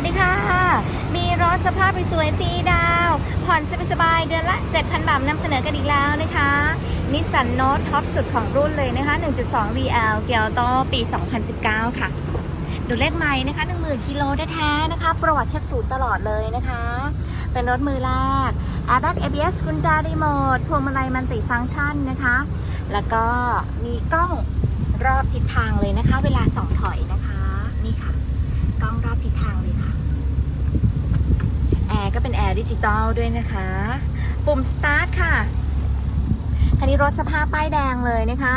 วัสดีค่ะ มีรถสภาพสวยจีดาว ผ่อนสบายๆเดือนละ 7,000 บาทนำเสนอกันอีกแล้วนะคะนิสสันโน t ท็อปสุดของรุ่นเลยนะคะ 1.2 VL เกียร์โตปี 2019 ค่ะ ดูเลขไม้นะคะ10,000กิโลแท้ๆนะคะ ประวัติเช็คศูนย์ตลอดเลยนะคะ เป็นรถมือแรก Airbag ABS กุญแจรีโมทพวงมาลัยมันติฟังก์ชันนะคะ แล้วก็มีกล้องรอบทิศทางเลยนะคะ เวลาส่องถอยนะคะ กล้องรอบทิศทางเลยค่ะ แอ ร์ก็เป็นแอร์ดิจิตอลด้วยนะคะ ปุ่มสตาร์ทค่ะ คันนี้รถสภาพป้ายแดงเลยนะคะ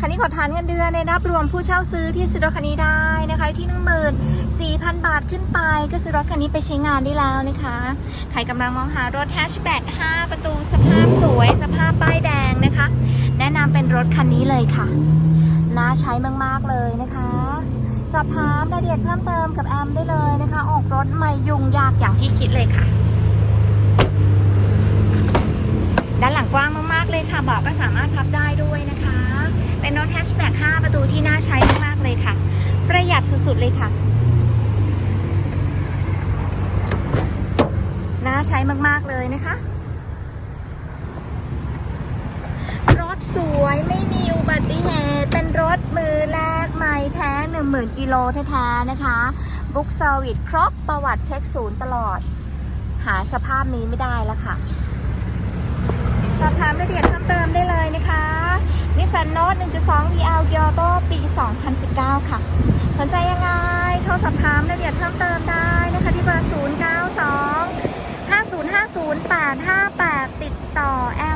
คันนี้ขอทานเงินเดือนในนับรวมผู้เช่าซื้อที่ซื้อรถคันนี้ได้นะคะที่หนึ่งหมื่นสี่พันบาทขึ้นไป ก็ซื้อรถคันนี้ไปใช้งานได้แล้วนะคะใครกำลังมองหารถแฮชแบ็ก5ประตูสภาพสวยสภาพป้ายแดงนะคะ แนะนำเป็นรถคันนี้เลยค่ะน่าใช้มากๆเลยนะคะ สอบถามรายละเอียดเพิ่มเติมกับแอมได้เลยนะคะ ออกรถไม่ยุ่งยากอย ที่คิดเลยค่ะ ด้านหลังกว้างมากๆเลยค่ะเบาะก็สามารถพับได้ด้วยนะคะ เป็นรถแฮชแบ็ก5ประตูที่น่าใช้มากๆเลยค่ะ ประหยัดสุดๆเลยค่ะน่าใช้มากๆเลยนะคะ รถสวยไม่มีอุบัติเหตุ เป็นรถมือแรกใหม่แท้ 10,000กิโลแท้ๆนะคะ บุ๊กเซอร์วิสครบประวัติเช็คศูนย์ตลอด หาสภาพนี้ไม่ได้แล้วค่ะ สอบถามรายละเอียดเพิ่มเติมได้เลยนะคะนิสสันโนต1.2 VL เกียร์โตปี 2019 ค่ะ สนใจยังไงโทรสอบถามรายละเอียดเพิ่มเติมได้นะคะที่เบอร์ 092 5050 858 ติดต่อแอม